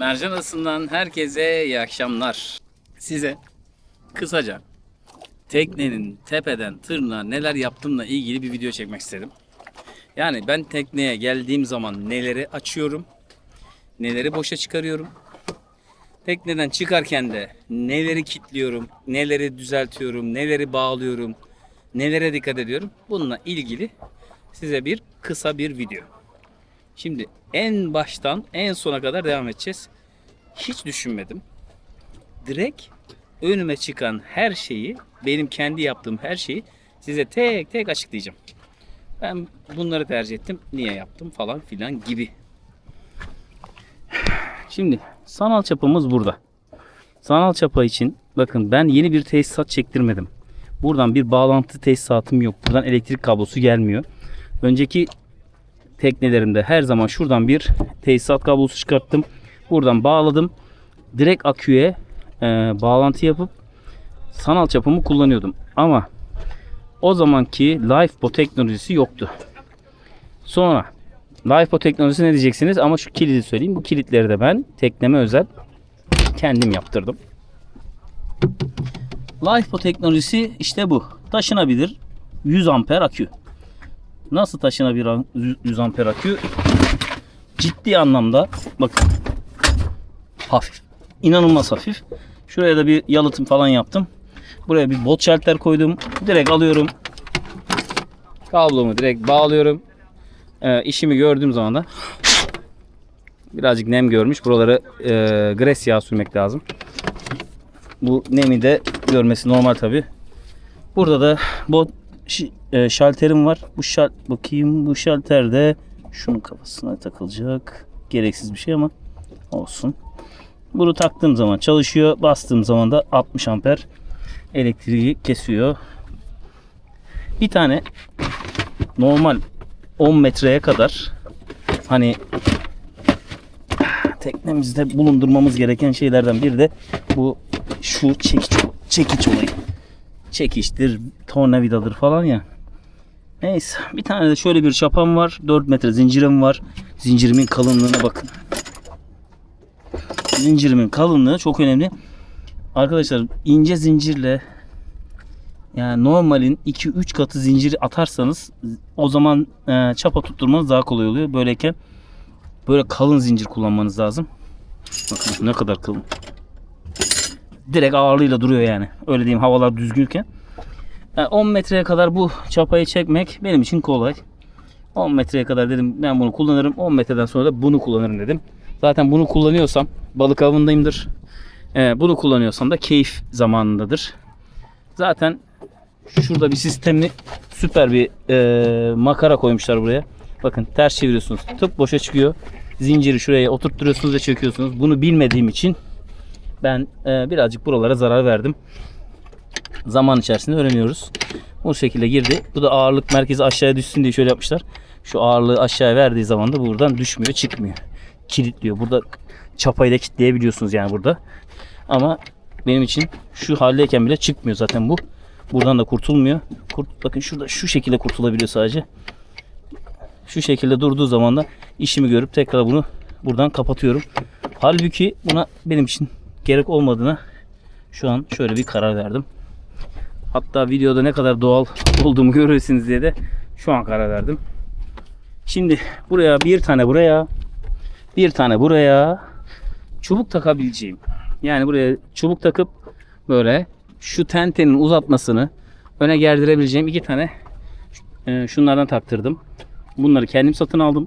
Mercan Adası'ndan herkese iyi akşamlar. Size kısaca teknenin tepeden tırnağa neler yaptığımla ilgili bir video çekmek istedim. Yani ben tekneye geldiğim zaman neleri açıyorum, neleri boşa çıkarıyorum. Tekneden çıkarken de neleri kilitliyorum, neleri düzeltiyorum, neleri bağlıyorum, nelere dikkat ediyorum. Bununla ilgili size bir kısa bir video. Şimdi en baştan en sona kadar devam edeceğiz. Hiç düşünmedim. Direkt önüme çıkan her şeyi, benim kendi yaptığım her şeyi size tek tek açıklayacağım. Ben bunları tercih ettim. Niye yaptım falan filan gibi. Şimdi sanal çapamız burada. Sanal çapa için bakın ben yeni bir tesisat çektirmedim. Buradan bir bağlantı tesisatım yok. Buradan elektrik kablosu gelmiyor. Önceki teknelerimde her zaman şuradan bir tesisat kablosu çıkarttım. Buradan bağladım. Direkt aküye e, bağlantı yapıp sanal çapımı kullanıyordum. Ama o zamanki LifeBo teknolojisi yoktu. Sonra LifeBo teknolojisi ne diyeceksiniz? Ama şu kilidi söyleyeyim. Bu kilitleri de ben tekneme özel kendim yaptırdım. LifeBo teknolojisi işte bu. Taşınabilir 100 amper akü. Nasıl taşınabilir 100 amper akü? Ciddi anlamda bakın hafif. İnanılmaz hafif. Şuraya da bir yalıtım falan yaptım. Buraya bir bot şalter koydum. Direkt alıyorum. Kablomu direkt bağlıyorum. Ee, işimi gördüğüm zaman da birazcık nem görmüş. Buraları e, gres yağı sürmek lazım. Bu nemi de görmesi normal tabi. Burada da bot e, şalterim var. Bu şal bakayım bu şalter de şunun kafasına takılacak. Gereksiz bir şey ama olsun. Bunu taktığım zaman çalışıyor. Bastığım zaman da 60 amper elektriği kesiyor. Bir tane normal 10 metreye kadar hani teknemizde bulundurmamız gereken şeylerden biri de bu şu çekiç, çekiç olayı. Çekiçtir, tornavidadır falan ya. Neyse bir tane de şöyle bir çapam var. 4 metre zincirim var. Zincirimin kalınlığına bakın. Zincirimin kalınlığı çok önemli. Arkadaşlar ince zincirle yani normalin 2-3 katı zinciri atarsanız o zaman e, çapa tutturmanız daha kolay oluyor. Böyleyken böyle kalın zincir kullanmanız lazım. Bakın ne kadar kalın. Direkt ağırlığıyla duruyor yani. Öyle diyeyim havalar düzgünken. Yani 10 metreye kadar bu çapayı çekmek benim için kolay. 10 metreye kadar dedim ben bunu kullanırım. 10 metreden sonra da bunu kullanırım dedim. Zaten bunu kullanıyorsam balık avındayımdır. Ee, bunu kullanıyorsam da keyif zamanındadır. Zaten şurada bir sistemli süper bir e, makara koymuşlar buraya. Bakın ters çeviriyorsunuz. Tıp boşa çıkıyor. Zinciri şuraya oturtturuyorsunuz ve çekiyorsunuz. Bunu bilmediğim için ben e, birazcık buralara zarar verdim. Zaman içerisinde öğreniyoruz. Bu şekilde girdi. Bu da ağırlık merkezi aşağıya düşsün diye şöyle yapmışlar. Şu ağırlığı aşağıya verdiği zaman da buradan düşmüyor, çıkmıyor. Kilitliyor. Burada çapayı da kilitleyebiliyorsunuz yani burada. Ama benim için şu haldeyken bile çıkmıyor zaten bu. Buradan da kurtulmuyor. Kurt, bakın şurada şu şekilde kurtulabiliyor sadece. Şu şekilde durduğu zaman da işimi görüp tekrar bunu buradan kapatıyorum. Halbuki buna benim için gerek olmadığına şu an şöyle bir karar verdim. Hatta videoda ne kadar doğal olduğumu görürsünüz diye de şu an karar verdim. Şimdi buraya bir tane buraya bir tane buraya çubuk takabileceğim. Yani buraya çubuk takıp böyle şu tentenin uzatmasını öne gerdirebileceğim iki tane e, şunlardan taktırdım. Bunları kendim satın aldım.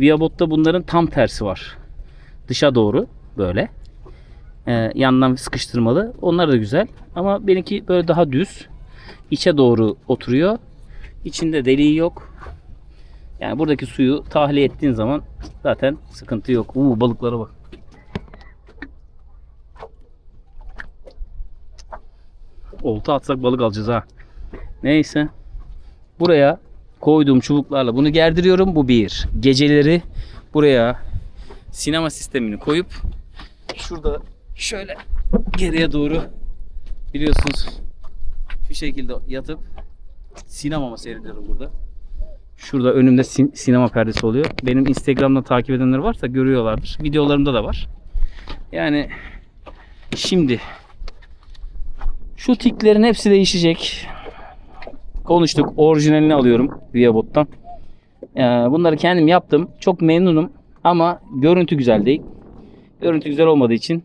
Viabot'ta bunların tam tersi var. Dışa doğru böyle. E, yandan sıkıştırmalı. Onlar da güzel. Ama benimki böyle daha düz. içe doğru oturuyor. İçinde deliği yok. Yani buradaki suyu tahliye ettiğin zaman zaten sıkıntı yok. Uuu balıklara bak. Olta atsak balık alacağız ha. Neyse. Buraya koyduğum çubuklarla bunu gerdiriyorum. Bu bir. Geceleri buraya sinema sistemini koyup şurada şöyle geriye doğru biliyorsunuz şu şekilde yatıp sinemamı seyrediyorum burada. Şurada önümde sin- sinema perdesi oluyor. Benim Instagram'da takip edenler varsa görüyorlardır. Videolarımda da var. Yani şimdi şu tiklerin hepsi değişecek. Konuştuk. Orijinalini alıyorum Viabot'tan. Ee, bunları kendim yaptım. Çok memnunum ama görüntü güzel değil. Görüntü güzel olmadığı için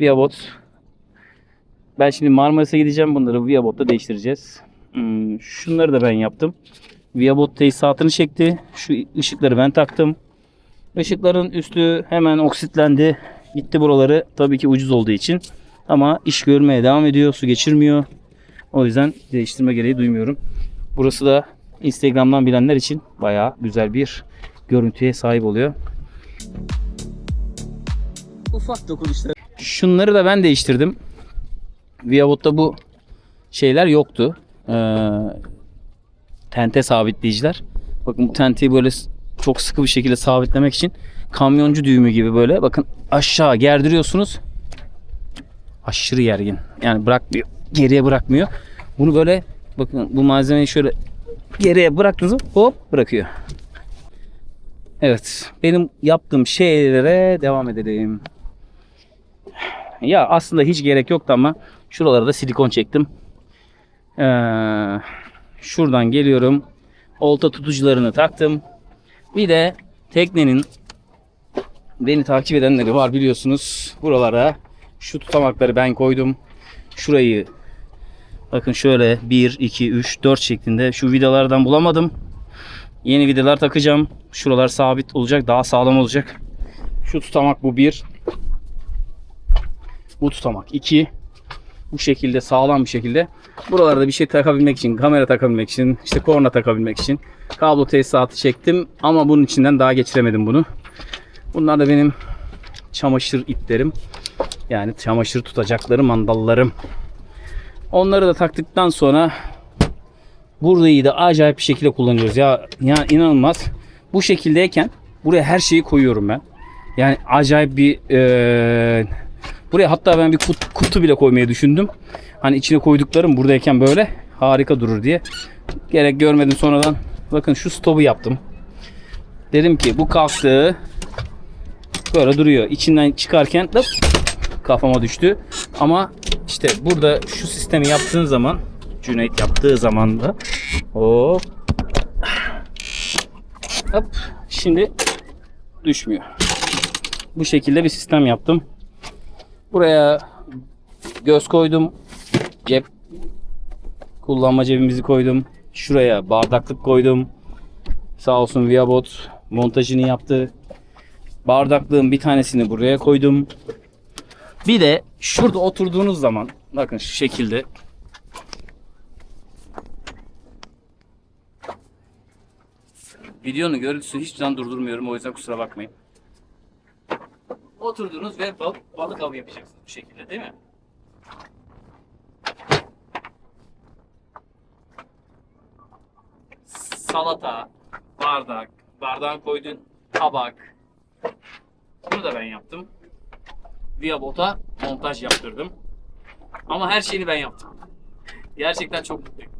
Viabot ben şimdi Marmaris'e gideceğim. Bunları Viabot'ta değiştireceğiz. Hmm, şunları da ben yaptım. Viabot tesisatını çekti. Şu ışıkları ben taktım. Işıkların üstü hemen oksitlendi. Gitti buraları. Tabii ki ucuz olduğu için. Ama iş görmeye devam ediyor. Su geçirmiyor. O yüzden değiştirme gereği duymuyorum. Burası da Instagram'dan bilenler için bayağı güzel bir görüntüye sahip oluyor. Ufak dokunuşlar. Şunları da ben değiştirdim. Viavot'ta bu şeyler yoktu. Ee, tente sabitleyiciler. Bakın bu tenteyi böyle çok sıkı bir şekilde sabitlemek için kamyoncu düğümü gibi böyle bakın aşağı gerdiriyorsunuz. Aşırı gergin. Yani bırakmıyor. Geriye bırakmıyor. Bunu böyle bakın bu malzemeyi şöyle geriye bıraktınız hop bırakıyor. Evet. Benim yaptığım şeylere devam edelim. Ya aslında hiç gerek yoktu ama şuralara da silikon çektim. Ee, şuradan geliyorum. Olta tutucularını taktım. Bir de teknenin beni takip edenleri var biliyorsunuz. Buralara şu tutamakları ben koydum. Şurayı bakın şöyle 1, 2, 3, 4 şeklinde şu vidalardan bulamadım. Yeni vidalar takacağım. Şuralar sabit olacak. Daha sağlam olacak. Şu tutamak bu bir. Bu tutamak 2. Bu şekilde sağlam bir şekilde. Buralarda bir şey takabilmek için, kamera takabilmek için, işte korna takabilmek için kablo tesisatı çektim ama bunun içinden daha geçiremedim bunu. Bunlar da benim çamaşır iplerim. Yani çamaşır tutacakları mandallarım. Onları da taktıktan sonra burayı da acayip bir şekilde kullanıyoruz. Ya ya inanılmaz. Bu şekildeyken buraya her şeyi koyuyorum ben. Yani acayip bir eee Buraya hatta ben bir kut- kutu bile koymayı düşündüm. Hani içine koyduklarım buradayken böyle harika durur diye. Gerek görmedim sonradan. Bakın şu stopu yaptım. Dedim ki bu kalktı. Böyle duruyor. İçinden çıkarken hop, kafama düştü. Ama işte burada şu sistemi yaptığın zaman Cüneyt yaptığı zaman da hop hop şimdi düşmüyor. Bu şekilde bir sistem yaptım. Buraya göz koydum. Cep kullanma cebimizi koydum. Şuraya bardaklık koydum. Sağ olsun Viabot montajını yaptı. Bardaklığın bir tanesini buraya koydum. Bir de şurada oturduğunuz zaman bakın şu şekilde Videonun görüntüsünü hiçbir zaman durdurmuyorum o yüzden kusura bakmayın. Oturdunuz ve bal- balık avı yapacaksınız bu şekilde değil mi? Salata, bardak, bardağın koyduğun tabak. Bunu da ben yaptım. Viabot'a montaj yaptırdım. Ama her şeyini ben yaptım. Gerçekten çok mutluyum.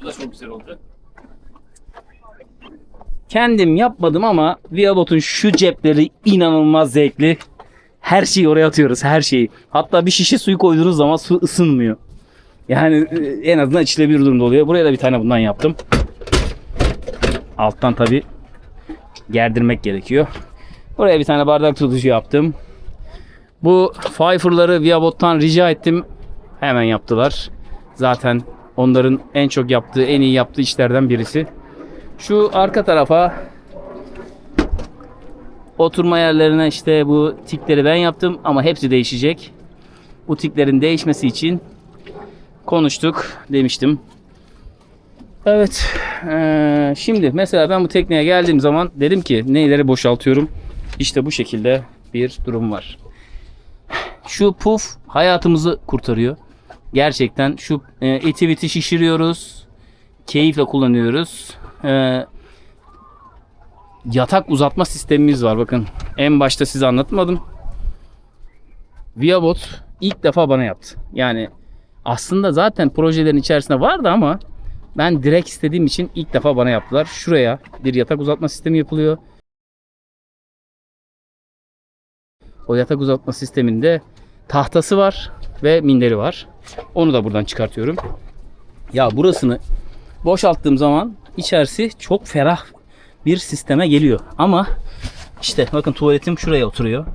Bu da çok güzel oldu. Kendim yapmadım ama Viabot'un şu cepleri inanılmaz zevkli. Her şeyi oraya atıyoruz, her şeyi. Hatta bir şişe suyu koyduğunuz zaman su ısınmıyor. Yani e, en azından içilebilir durumda oluyor. Buraya da bir tane bundan yaptım. Alttan tabi gerdirmek gerekiyor. Buraya bir tane bardak tutucu yaptım. Bu Pfeiffer'ları Viabot'tan rica ettim. Hemen yaptılar. Zaten onların en çok yaptığı, en iyi yaptığı işlerden birisi. Şu arka tarafa oturma yerlerine işte bu tikleri ben yaptım ama hepsi değişecek. Bu tiklerin değişmesi için konuştuk demiştim. Evet. eee, şimdi mesela ben bu tekneye geldiğim zaman dedim ki neyleri boşaltıyorum. İşte bu şekilde bir durum var. Şu puf hayatımızı kurtarıyor. Gerçekten şu e, eti biti şişiriyoruz. Keyifle kullanıyoruz. E, yatak uzatma sistemimiz var. Bakın en başta size anlatmadım. Viabot ilk defa bana yaptı. Yani aslında zaten projelerin içerisinde vardı ama ben direkt istediğim için ilk defa bana yaptılar. Şuraya bir yatak uzatma sistemi yapılıyor. O yatak uzatma sisteminde tahtası var ve minderi var. Onu da buradan çıkartıyorum. Ya burasını boşalttığım zaman içerisi çok ferah bir sisteme geliyor. Ama işte bakın tuvaletim şuraya oturuyor.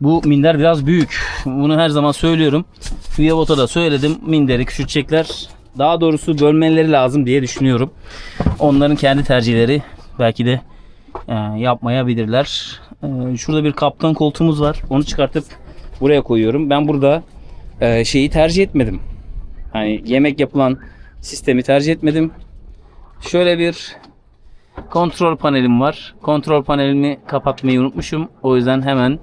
Bu minder biraz büyük. Bunu her zaman söylüyorum. Viyavot'a da söyledim. Minderi küçültecekler. Daha doğrusu bölmeleri lazım diye düşünüyorum. Onların kendi tercihleri belki de e, yapmayabilirler. E, şurada bir kaptan koltuğumuz var. Onu çıkartıp buraya koyuyorum. Ben burada e, şeyi tercih etmedim. Hani yemek yapılan sistemi tercih etmedim. Şöyle bir kontrol panelim var. Kontrol panelimi kapatmayı unutmuşum. O yüzden hemen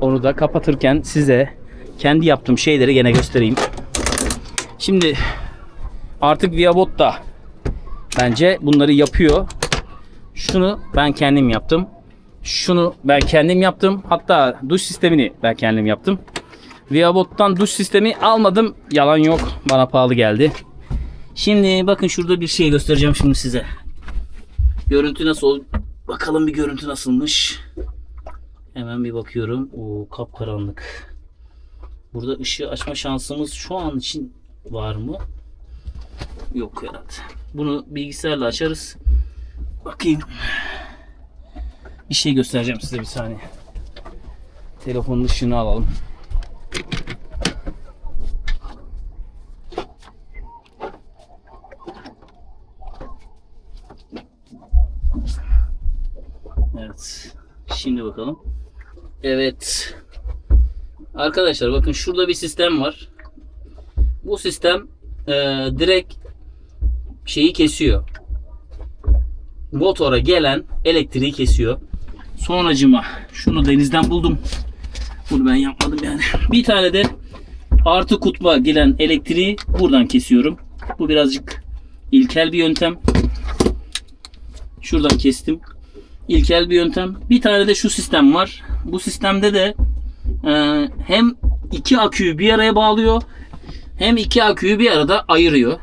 onu da kapatırken size kendi yaptığım şeyleri gene göstereyim. Şimdi artık Viabot da bence bunları yapıyor. Şunu ben kendim yaptım. Şunu ben kendim yaptım. Hatta duş sistemini ben kendim yaptım. Viabot'tan duş sistemi almadım. Yalan yok. Bana pahalı geldi. Şimdi bakın şurada bir şey göstereceğim şimdi size. Görüntü nasıl? Bakalım bir görüntü nasılmış. Hemen bir bakıyorum. O kapkaranlık. Burada ışığı açma şansımız şu an için var mı? Yok herhalde. Bunu bilgisayarla açarız. Bakayım. Bir şey göstereceğim size bir saniye. Telefonun ışığını alalım. Evet. Şimdi bakalım. Evet. Arkadaşlar bakın şurada bir sistem var. Bu sistem e, direkt şeyi kesiyor. Motora gelen elektriği kesiyor. Sonracıma şunu denizden buldum. Bunu ben yapmadım yani. Bir tane de artı kutba gelen elektriği buradan kesiyorum. Bu birazcık ilkel bir yöntem. Şuradan kestim. İlkel bir yöntem. Bir tane de şu sistem var. Bu sistemde de e, hem iki aküyü bir araya bağlıyor hem iki aküyü bir arada ayırıyor.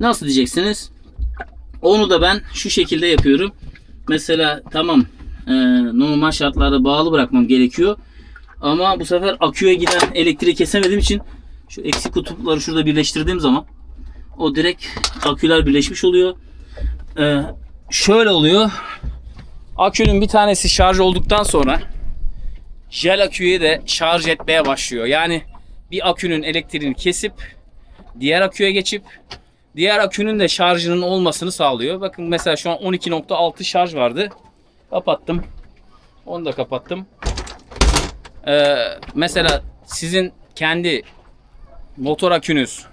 Nasıl diyeceksiniz? Onu da ben şu şekilde yapıyorum. Mesela tamam e, normal şartlarda bağlı bırakmam gerekiyor. Ama bu sefer aküye giden elektriği kesemediğim için şu eksi kutupları şurada birleştirdiğim zaman o direkt aküler birleşmiş oluyor. E, şöyle oluyor. Akünün bir tanesi şarj olduktan sonra jel aküyü de şarj etmeye başlıyor. Yani bir akünün elektriğini kesip diğer aküye geçip diğer akünün de şarjının olmasını sağlıyor. Bakın mesela şu an 12.6 şarj vardı. Kapattım. Onu da kapattım. Ee, mesela sizin kendi motor akünüz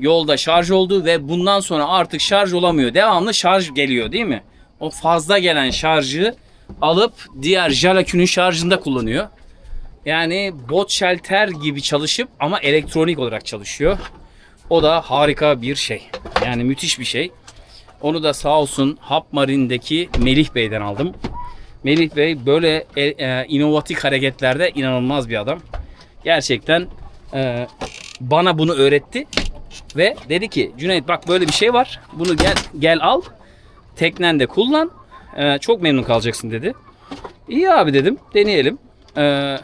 yolda şarj oldu ve bundan sonra artık şarj olamıyor. Devamlı şarj geliyor değil mi? O fazla gelen şarjı alıp diğer jel akünün şarjında kullanıyor. Yani bot shelter gibi çalışıp ama elektronik olarak çalışıyor. O da harika bir şey. Yani müthiş bir şey. Onu da sağ olsun Hapmarin'deki Melih Bey'den aldım. Melih Bey böyle e, e, inovatif hareketlerde inanılmaz bir adam. Gerçekten e, bana bunu öğretti ve dedi ki Cüneyt bak böyle bir şey var. Bunu gel gel al. Teknende kullan. E, çok memnun kalacaksın dedi. İyi abi dedim. Deneyelim. E,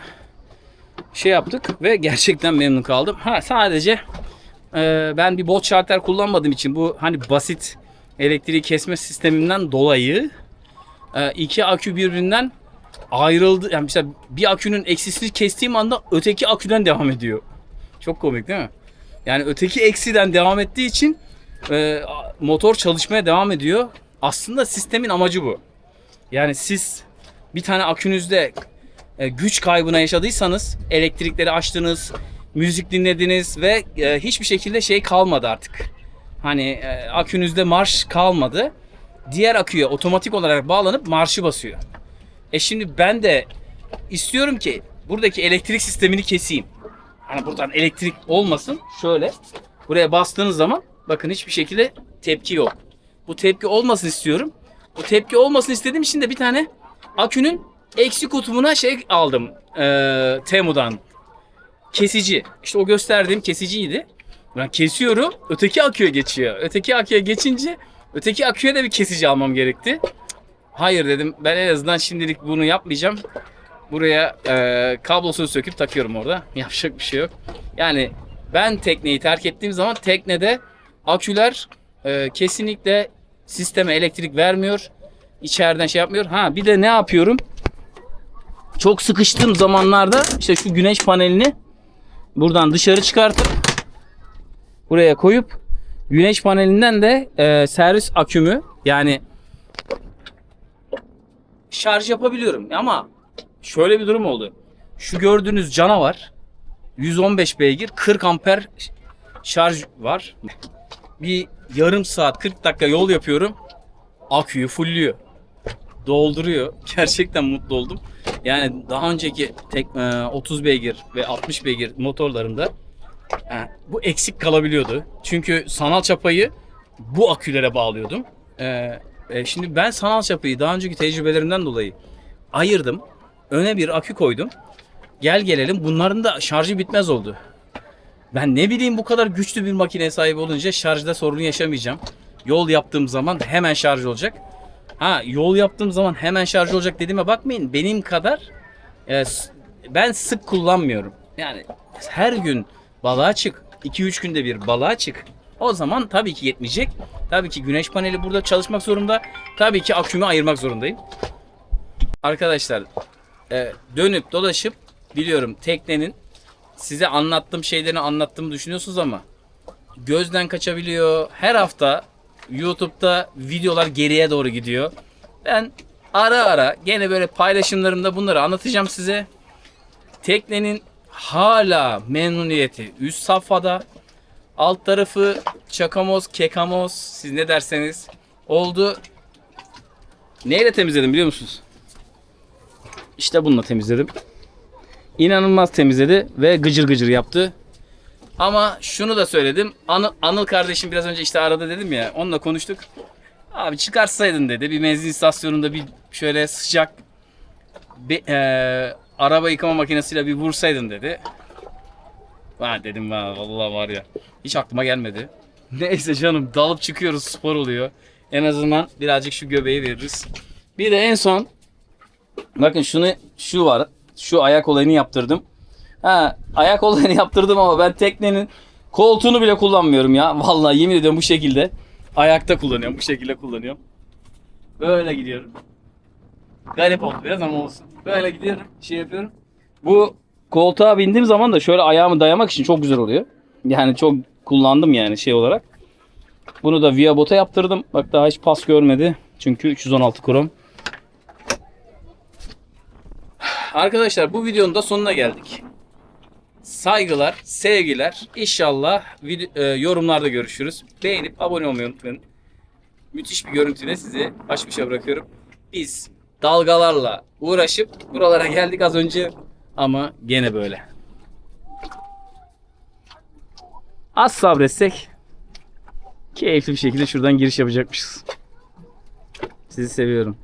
şey yaptık ve gerçekten memnun kaldım. Ha sadece e, ben bir bot şarter kullanmadığım için bu hani basit elektriği kesme sisteminden dolayı e, iki akü birbirinden ayrıldı. Yani mesela bir akünün eksisini kestiğim anda öteki aküden devam ediyor. Çok komik değil mi? Yani öteki eksiden devam ettiği için e, motor çalışmaya devam ediyor. Aslında sistemin amacı bu. Yani siz bir tane akünüzde e, güç kaybına yaşadıysanız elektrikleri açtınız, müzik dinlediniz ve e, hiçbir şekilde şey kalmadı artık. Hani e, akünüzde marş kalmadı. Diğer aküye otomatik olarak bağlanıp marşı basıyor. E şimdi ben de istiyorum ki buradaki elektrik sistemini keseyim. Hani buradan elektrik olmasın. Şöyle buraya bastığınız zaman bakın hiçbir şekilde tepki yok. Bu tepki olmasın istiyorum. Bu tepki olmasın istediğim için de bir tane akünün eksi kutbuna şey aldım. Ee, Temu'dan. Kesici. İşte o gösterdiğim kesiciydi. Ben kesiyorum. Öteki aküye geçiyor. Öteki aküye geçince öteki aküye de bir kesici almam gerekti. Hayır dedim. Ben en azından şimdilik bunu yapmayacağım. Buraya e, kablosunu söküp takıyorum orada. Yapacak bir şey yok. Yani ben tekneyi terk ettiğim zaman teknede aküler e, kesinlikle sisteme elektrik vermiyor. İçeriden şey yapmıyor. Ha bir de ne yapıyorum? Çok sıkıştığım zamanlarda işte şu güneş panelini buradan dışarı çıkartıp buraya koyup güneş panelinden de e, servis akümü yani şarj yapabiliyorum ama şöyle bir durum oldu. Şu gördüğünüz canavar 115 beygir 40 amper şarj var. Bir yarım saat 40 dakika yol yapıyorum. Aküyü fullüyor. Dolduruyor. Gerçekten mutlu oldum. Yani daha önceki tek, e, 30 beygir ve 60 beygir motorlarımda e, bu eksik kalabiliyordu. Çünkü sanal çapayı bu akülere bağlıyordum. E, e, şimdi ben sanal çapayı daha önceki tecrübelerimden dolayı ayırdım. Öne bir akü koydum. Gel gelelim bunların da şarjı bitmez oldu. Ben ne bileyim bu kadar güçlü bir makine sahibi olunca şarjda sorun yaşamayacağım. Yol yaptığım zaman hemen şarj olacak. Ha yol yaptığım zaman hemen şarj olacak dediğime bakmayın. Benim kadar e, ben sık kullanmıyorum. Yani her gün balığa çık. 2-3 günde bir balığa çık. O zaman tabii ki yetmeyecek. Tabii ki güneş paneli burada çalışmak zorunda. Tabii ki akümü ayırmak zorundayım. Arkadaşlar e, dönüp dolaşıp biliyorum teknenin size anlattığım şeylerini anlattığımı düşünüyorsunuz ama gözden kaçabiliyor. Her hafta YouTube'da videolar geriye doğru gidiyor. Ben ara ara gene böyle paylaşımlarımda bunları anlatacağım size. Teknenin hala memnuniyeti üst safhada. Alt tarafı çakamoz, kekamoz siz ne derseniz oldu. Neyle temizledim biliyor musunuz? İşte bununla temizledim. İnanılmaz temizledi ve gıcır gıcır yaptı. Ama şunu da söyledim. Anıl, Anıl kardeşim biraz önce işte aradı dedim ya. Onunla konuştuk. Abi çıkarsaydın dedi. Bir benzin istasyonunda bir şöyle sıcak bir, eee, araba yıkama makinesiyle bir vursaydın dedi. Ha dedim ha vallahi var ya. Hiç aklıma gelmedi. Neyse canım dalıp çıkıyoruz spor oluyor. En azından birazcık şu göbeği veririz. Bir de en son bakın şunu şu var. Şu ayak olayını yaptırdım. Ha, ayak olayını yaptırdım ama ben teknenin koltuğunu bile kullanmıyorum ya. Vallahi yemin ediyorum bu şekilde. Ayakta kullanıyorum. Bu şekilde kullanıyorum. Böyle gidiyorum. Garip oldu biraz ama olsun. Böyle gidiyorum. Şey yapıyorum. Bu koltuğa bindiğim zaman da şöyle ayağımı dayamak için çok güzel oluyor. Yani çok kullandım yani şey olarak. Bunu da Via Bot'a yaptırdım. Bak daha hiç pas görmedi. Çünkü 316 krom. Arkadaşlar bu videonun da sonuna geldik. Saygılar, sevgiler. İnşallah video, e, yorumlarda görüşürüz. Beğenip abone olmayı unutmayın. Müthiş bir görüntüyle sizi baş başa bırakıyorum. Biz dalgalarla uğraşıp buralara geldik az önce ama gene böyle. Az sabretsek keyifli bir şekilde şuradan giriş yapacakmışız. Sizi seviyorum.